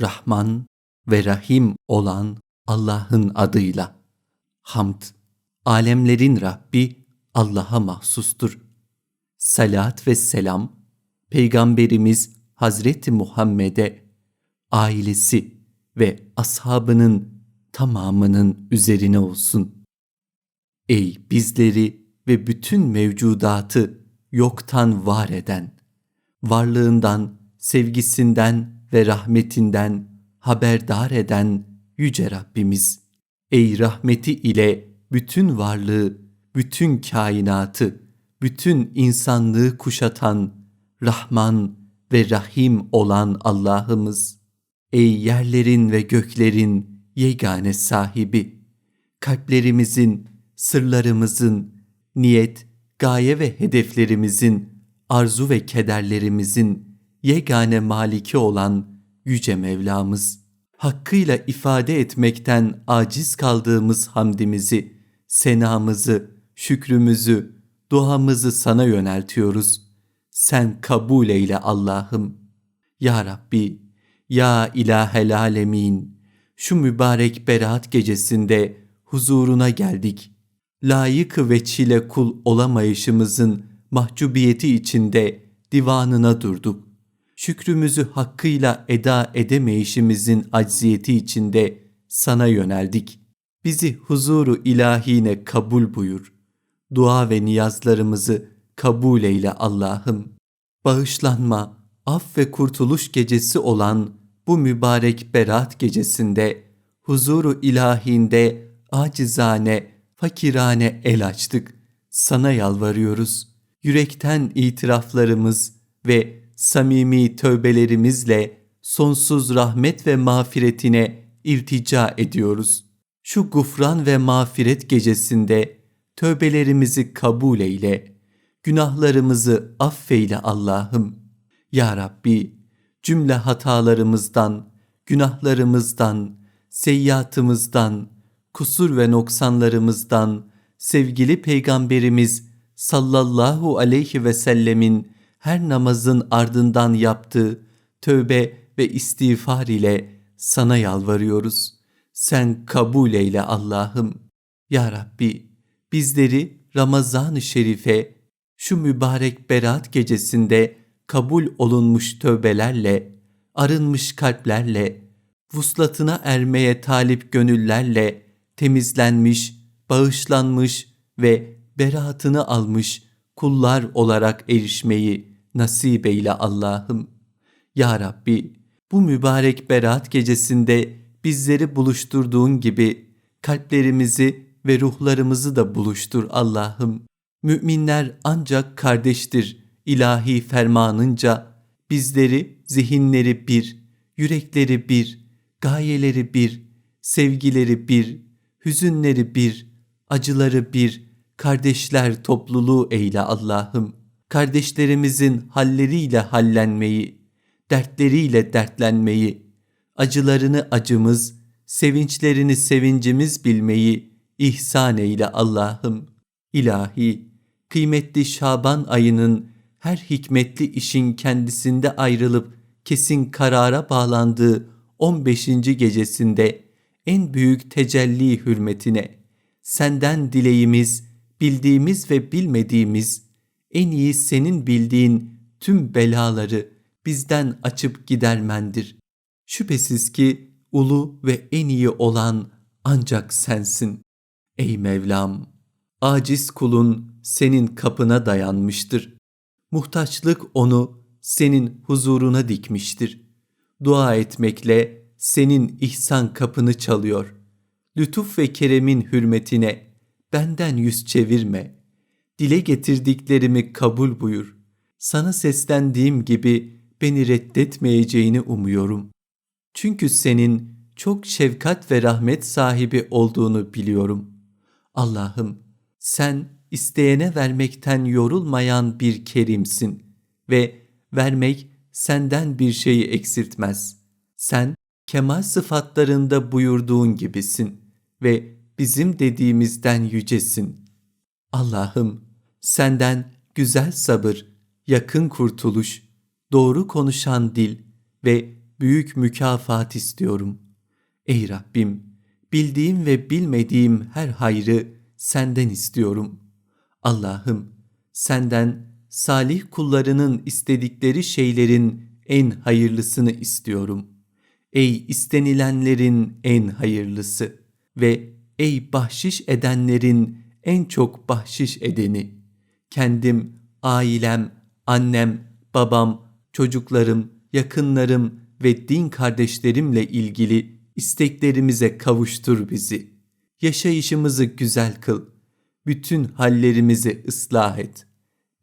Rahman ve Rahim olan Allah'ın adıyla. Hamd, alemlerin Rabbi Allah'a mahsustur. Salat ve selam, Peygamberimiz Hazreti Muhammed'e, ailesi ve ashabının tamamının üzerine olsun. Ey bizleri ve bütün mevcudatı yoktan var eden, varlığından, sevgisinden ve rahmetinden haberdar eden yüce Rabbimiz. Ey rahmeti ile bütün varlığı, bütün kainatı, bütün insanlığı kuşatan Rahman ve Rahim olan Allah'ımız. Ey yerlerin ve göklerin yegane sahibi, kalplerimizin, sırlarımızın, niyet, gaye ve hedeflerimizin, arzu ve kederlerimizin yegane maliki olan Yüce Mevlamız, hakkıyla ifade etmekten aciz kaldığımız hamdimizi, senamızı, şükrümüzü, duamızı sana yöneltiyoruz. Sen kabul eyle Allah'ım. Ya Rabbi, Ya İlahel Alemin, şu mübarek berat gecesinde huzuruna geldik. Layık ve çile kul olamayışımızın mahcubiyeti içinde divanına durduk şükrümüzü hakkıyla eda edemeyişimizin acziyeti içinde sana yöneldik. Bizi huzuru ilahine kabul buyur. Dua ve niyazlarımızı kabul eyle Allah'ım. Bağışlanma, af ve kurtuluş gecesi olan bu mübarek berat gecesinde huzuru ilahinde acizane, fakirane el açtık. Sana yalvarıyoruz. Yürekten itiraflarımız ve samimi tövbelerimizle sonsuz rahmet ve mağfiretine irtica ediyoruz. Şu gufran ve mağfiret gecesinde tövbelerimizi kabul eyle, günahlarımızı affeyle Allah'ım. Ya Rabbi, cümle hatalarımızdan, günahlarımızdan, seyyiatımızdan, kusur ve noksanlarımızdan sevgili Peygamberimiz sallallahu aleyhi ve sellemin her namazın ardından yaptığı tövbe ve istiğfar ile sana yalvarıyoruz. Sen kabul eyle Allah'ım. Ya Rabbi bizleri Ramazan-ı Şerife şu mübarek berat gecesinde kabul olunmuş tövbelerle, arınmış kalplerle, vuslatına ermeye talip gönüllerle temizlenmiş, bağışlanmış ve beraatını almış kullar olarak erişmeyi nasip eyle Allah'ım. Ya Rabbi bu mübarek berat gecesinde bizleri buluşturduğun gibi kalplerimizi ve ruhlarımızı da buluştur Allah'ım. Müminler ancak kardeştir ilahi fermanınca bizleri zihinleri bir, yürekleri bir, gayeleri bir, sevgileri bir, hüzünleri bir, acıları bir, kardeşler topluluğu eyle Allah'ım. Kardeşlerimizin halleriyle hallenmeyi, dertleriyle dertlenmeyi, acılarını acımız, sevinçlerini sevincimiz bilmeyi ihsan eyle Allah'ım. İlahi, kıymetli Şaban ayının her hikmetli işin kendisinde ayrılıp kesin karara bağlandığı 15. gecesinde en büyük tecelli hürmetine senden dileğimiz bildiğimiz ve bilmediğimiz, en iyi senin bildiğin tüm belaları bizden açıp gidermendir. Şüphesiz ki ulu ve en iyi olan ancak sensin. Ey Mevlam, aciz kulun senin kapına dayanmıştır. Muhtaçlık onu senin huzuruna dikmiştir. Dua etmekle senin ihsan kapını çalıyor. Lütuf ve keremin hürmetine benden yüz çevirme. Dile getirdiklerimi kabul buyur. Sana seslendiğim gibi beni reddetmeyeceğini umuyorum. Çünkü senin çok şefkat ve rahmet sahibi olduğunu biliyorum. Allah'ım sen isteyene vermekten yorulmayan bir kerimsin ve vermek senden bir şeyi eksiltmez. Sen kemal sıfatlarında buyurduğun gibisin ve bizim dediğimizden yücesin. Allah'ım senden güzel sabır, yakın kurtuluş, doğru konuşan dil ve büyük mükafat istiyorum. Ey Rabbim, bildiğim ve bilmediğim her hayrı senden istiyorum. Allah'ım, senden salih kullarının istedikleri şeylerin en hayırlısını istiyorum. Ey istenilenlerin en hayırlısı ve ey bahşiş edenlerin en çok bahşiş edeni. Kendim, ailem, annem, babam, çocuklarım, yakınlarım ve din kardeşlerimle ilgili isteklerimize kavuştur bizi. Yaşayışımızı güzel kıl. Bütün hallerimizi ıslah et.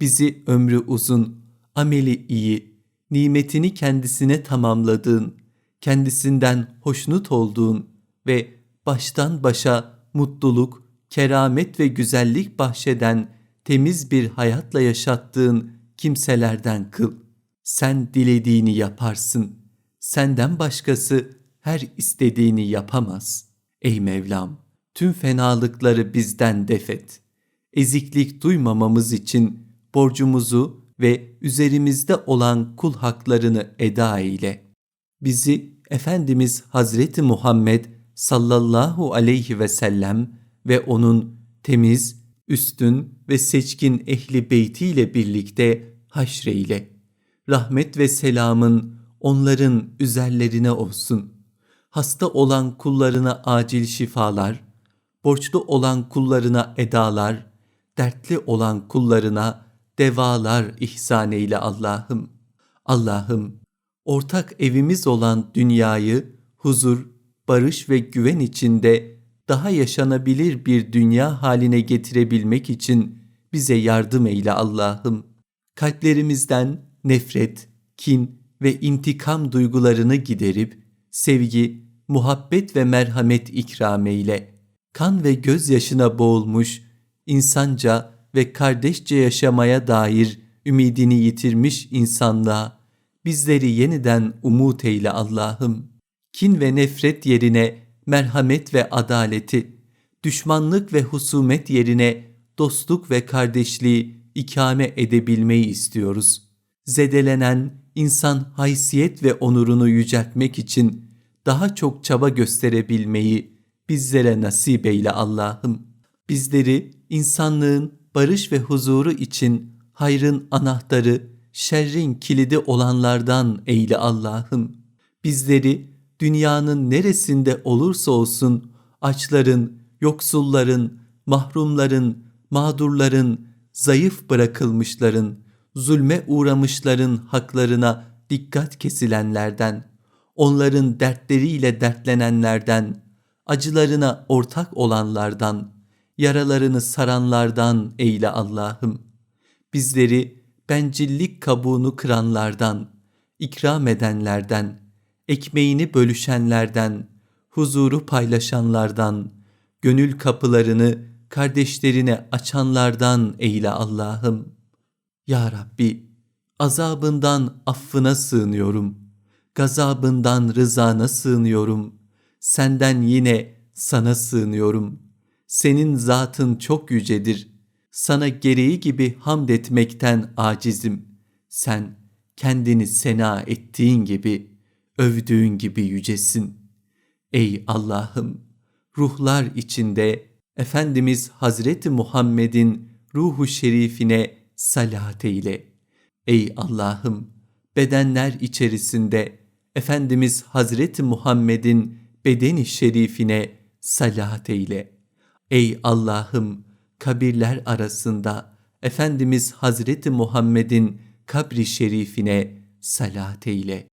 Bizi ömrü uzun, ameli iyi, nimetini kendisine tamamladığın, kendisinden hoşnut olduğun ve baştan başa mutluluk, keramet ve güzellik bahşeden temiz bir hayatla yaşattığın kimselerden kıl. Sen dilediğini yaparsın. Senden başkası her istediğini yapamaz. Ey Mevlam, tüm fenalıkları bizden defet. Eziklik duymamamız için borcumuzu ve üzerimizde olan kul haklarını eda eyle. Bizi Efendimiz Hazreti Muhammed sallallahu aleyhi ve sellem ve onun temiz, üstün ve seçkin ehli beytiyle birlikte haşreyle. Rahmet ve selamın onların üzerlerine olsun. Hasta olan kullarına acil şifalar, borçlu olan kullarına edalar, dertli olan kullarına devalar ihsan eyle Allah'ım. Allah'ım, ortak evimiz olan dünyayı huzur, barış ve güven içinde daha yaşanabilir bir dünya haline getirebilmek için bize yardım eyle Allah'ım. Kalplerimizden nefret, kin ve intikam duygularını giderip sevgi, muhabbet ve merhamet ikram eyle. Kan ve gözyaşına boğulmuş, insanca ve kardeşçe yaşamaya dair ümidini yitirmiş insanlığa bizleri yeniden umut eyle Allah'ım. Kin ve nefret yerine merhamet ve adaleti, düşmanlık ve husumet yerine dostluk ve kardeşliği ikame edebilmeyi istiyoruz. Zedelenen insan haysiyet ve onurunu yüceltmek için daha çok çaba gösterebilmeyi bizlere nasip eyle Allah'ım. Bizleri insanlığın barış ve huzuru için hayrın anahtarı, şerrin kilidi olanlardan eyle Allah'ım. Bizleri dünyanın neresinde olursa olsun açların, yoksulların, mahrumların, mağdurların, zayıf bırakılmışların, zulme uğramışların haklarına dikkat kesilenlerden, onların dertleriyle dertlenenlerden, acılarına ortak olanlardan, yaralarını saranlardan eyle Allah'ım. Bizleri bencillik kabuğunu kıranlardan, ikram edenlerden, ekmeğini bölüşenlerden, huzuru paylaşanlardan, gönül kapılarını kardeşlerine açanlardan eyle Allah'ım. Ya Rabbi, azabından affına sığınıyorum. Gazabından rızana sığınıyorum. Senden yine sana sığınıyorum. Senin zatın çok yücedir. Sana gereği gibi hamd etmekten acizim. Sen kendini sena ettiğin gibi, övdüğün gibi yücesin. Ey Allah'ım, ruhlar içinde Efendimiz Hazreti Muhammed'in ruhu şerifine salat eyle. Ey Allah'ım, bedenler içerisinde Efendimiz Hazreti Muhammed'in bedeni şerifine salat eyle. Ey Allah'ım, kabirler arasında Efendimiz Hazreti Muhammed'in kabri şerifine salat eyle.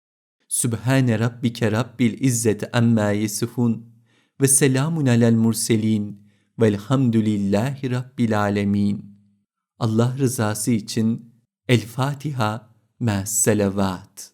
Sübhane Rabbike Rabbil İzzeti Amma Yesifun ve selamun alel murselin velhamdülillahi Rabbil Alemin. Allah rızası için El Fatiha ma selavat.